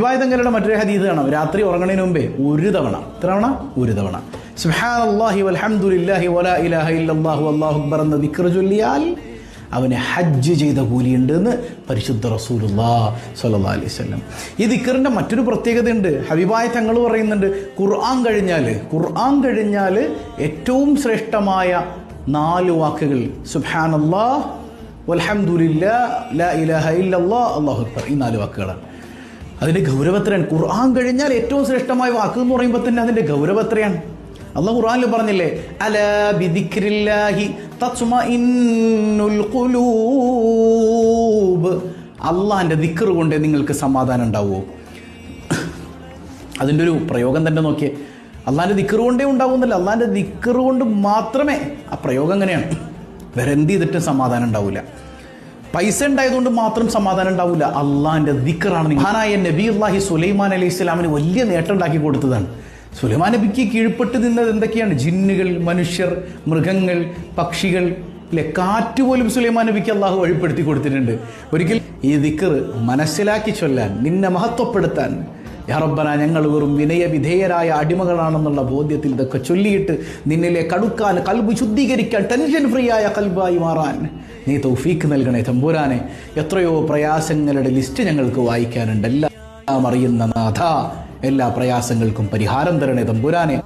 വിവാഹിതങ്ങളുടെ മറ്റൊരു ഹദീത് കാണാം. രാത്രി ഉറങ്ങണതിന് മുമ്പേ ഒരു തവണ. എത്ര ഒരു തവണ. ഇലാഹ അക്ബർ എന്ന ചൊല്ലിയാൽ അവന് ഹജ്ജ് ചെയ്ത കൂലിയുണ്ട് എന്ന് പരിശുദ്ധ റസൂലുല്ലാ സ്വല്ലല്ലാഹി അലൈഹി വസല്ലം. ഈ ദിക്കറിന്റെ മറ്റൊരു പ്രത്യേകതയുണ്ട്. ഹബീബായ തങ്ങൾ പറയുന്നുണ്ട് ഖുർആൻ കഴിഞ്ഞാൽ ഖുർആൻ കഴിഞ്ഞാൽ ഏറ്റവും ശ്രേഷ്ഠമായ നാല് വാക്കുകൾ സുബ്ഹാനല്ലാ വലഹമുല്ല ലാ അല്ലാഹു അക്ബർ ഈ നാല് വാക്കുകളാണ്. അതിന്റെ ഗൗരവത്രയാണ്. ഖുർആൻ കഴിഞ്ഞാൽ ഏറ്റവും ശ്രേഷ്ഠമായ വാക്ക് എന്ന് പറയുമ്പോൾ തന്നെ അതിന്റെ ഗൗരവത്രയാണ്. അള്ളാഹ് ഖുർആനിൽ പറഞ്ഞില്ലേ അല ബിദിക്രില്ലാഹി ഖുലൂബ്. അള്ളാഹിന്റെ ദിക്ർ കൊണ്ടേ നിങ്ങൾക്ക് സമാധാനം ഉണ്ടാവുമോ അതിന്റെ ഒരു പ്രയോഗം തന്നെ നോക്കിയേ. അള്ളാഹിന്റെ ദിക്കർ കൊണ്ടേ ഉണ്ടാവുന്നില്ല. അള്ളാഹിന്റെ ദിക്കർ കൊണ്ട് മാത്രമേ ആ പ്രയോഗം അങ്ങനെയാണ് വേറെ എന്ത് ചെയ്തിട്ടും സമാധാനം ഉണ്ടാവില്ല പൈസ ഉണ്ടായതുകൊണ്ട് മാത്രം സമാധാനം ഉണ്ടാവില്ല അള്ളാഹിന്റെ ദിക്കറാണ് മഹാനായ നബി അള്ളാഹി സുലൈമാൻ അലൈഹി ഇസ്ലാമിന് വലിയ നേട്ടം ഉണ്ടാക്കി കൊടുത്തതാണ്. സുലൈമാൻ നബിക്ക് കീഴ്പ്പെട്ട് നിന്നത് എന്തൊക്കെയാണ്? ജിന്നുകൾ മനുഷ്യർ മൃഗങ്ങൾ പക്ഷികൾ. ഇല്ലേ? കാറ്റ് പോലും സുലൈമാൻ നബിക്ക് അള്ളാഹു വഴിപ്പെടുത്തി കൊടുത്തിട്ടുണ്ട്. ഒരിക്കൽ ഈ ദിക്കർ മനസ്സിലാക്കി ചൊല്ലാൻ നിന്നെ മഹത്വപ്പെടുത്താൻ യാറബന ഞങ്ങൾ വെറും വിനയവിധേയരായ അടിമകളാണെന്നുള്ള ബോധ്യത്തിൽ ഇതൊക്കെ ചൊല്ലിയിട്ട് നിന്നിലെ കടുക്കാൻ കൽബ് ശുദ്ധീകരിക്കാൻ ടെൻഷൻ ഫ്രീ ആയ കൽബായി മാറാൻ നീ തൗഫീക്ക് നൽകണേ തമ്പുരാനെ. എത്രയോ പ്രയാസങ്ങളുടെ ലിസ്റ്റ് ഞങ്ങൾക്ക് വായിക്കാനുണ്ട്. എല്ലാം അറിയുന്ന നാഥ. എല്ലാ പ്രയാസങ്ങൾക്കും പരിഹാരം തരണേ തമ്പുരാനെ.